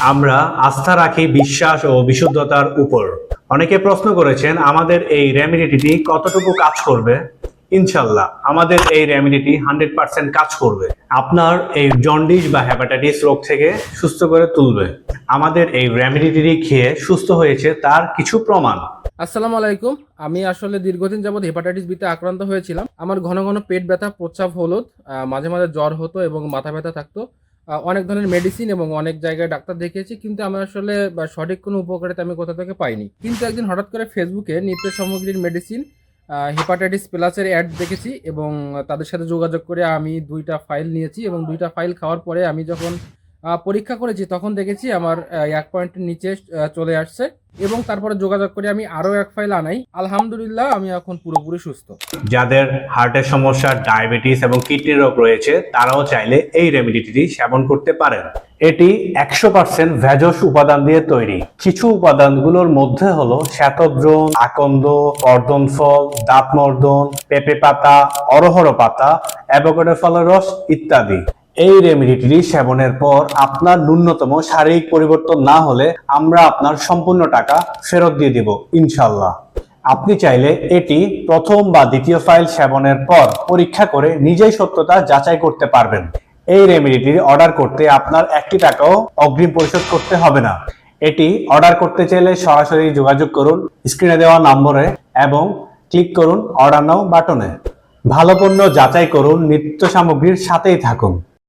আমরা আস্থা রাখি বিশ্বাস ও বিশুদ্ধতার উপর। অনেকে প্রশ্ন করেছেন, আমাদের এই রেমিডিটি কতটুকু কাজ করবে? ইনশাল্লাহ আমাদের এই রেমিডিটি হান্ড্রেড পার্সেন্ট কাজ করবে। আপনার এই জন্ডিস বা হ্যাপাটাইটিস রোগ থেকে সুস্থ করে তুলবে। আমাদের এই রেমিডিটি খেয়ে সুস্থ হয়েছে তার কিছু প্রমাণ। আসসালামু আলাইকুম। আমি আসলে দীর্ঘদিন যাবৎ হেপাটাইটিস বিতে আক্রান্ত হয়েছিলাম। আমার ঘন ঘন পেট ব্যথা, প্রস্রাব হলুদ মাঝে মাঝে জ্বর হতো এবং মাথা ব্যথা থাকতো। অনেক ধরনের মেডিসিন এবং অনেক জায়গায় ডাক্তার দেখিয়েছি, কিন্তু আমি আসলে সঠিক কোনো উপকারিতা আমি কোথা থেকে পাইনি। কিন্তু একদিন হঠাৎ করে ফেসবুকে নিত্য সামগ্রীর মেডিসিন হেপাটাইটিস প্লাসের অ্যাড দেখেছি এবং তাদের সাথে যোগাযোগ করে আমি দুইটা ফাইল নিয়েছি এবং দুইটা ফাইল খাওয়ার পরে আমি যখন পরীক্ষা করেছি, তখন দেখেছি আমার এক পয়েন্টের নিচে চলে আসছে। এবং তারপরে যোগাযোগ করে আমি আরও এক ফাইল আনাই। আলহামদুলিল্লাহ, আমি এখন পুরোপুরি সুস্থ। যাদের হার্টের সমস্যা, ডায়াবেটিস এবং কিডনি রোগ রয়েছে, তারাও চাইলে এই রেমিডিটি সেবন করতে পারেন। এটি একশো পার্সেন্ট ভেজস উপাদান দিয়ে তৈরি। কিছু উপাদানগুলোর মধ্যে হলো শ্বেতদ্রোণ, আকন্দ কর্দন ফল দাঁতমর্দন, পেঁপে পাতা, অরহর পাতা, অ্যাভোকাডো ফলের রস ইত্যাদি। এই রেমিডিটি সেবনের পর আপনার ন্যূনতম শারীরিক পরিবর্তন না হলে আমরা আপনার সম্পূর্ণ টাকা ফেরত দিয়ে দিব ইনশাল্লাহ আপনি চাইলে এটি প্রথম বা দ্বিতীয় ফাইল সেবনের পর পরীক্ষা করে নিজেই সত্যতা যাচাই করতে পারবেন। এই রেমেডিটি অর্ডার করতে আপনার একটি টাকাও অগ্রিম পরিশোধ করতে হবে না। এটি অর্ডার করতে চাইলে সরাসরি যোগাযোগ করুন স্ক্রিনে দেওয়া নম্বরে এবং ক্লিক করুন অর্ডার নাও বাটনে ভালো পণ্য যাচাই করুন, নিত্য সামগ্রীর সাথেই থাকুন।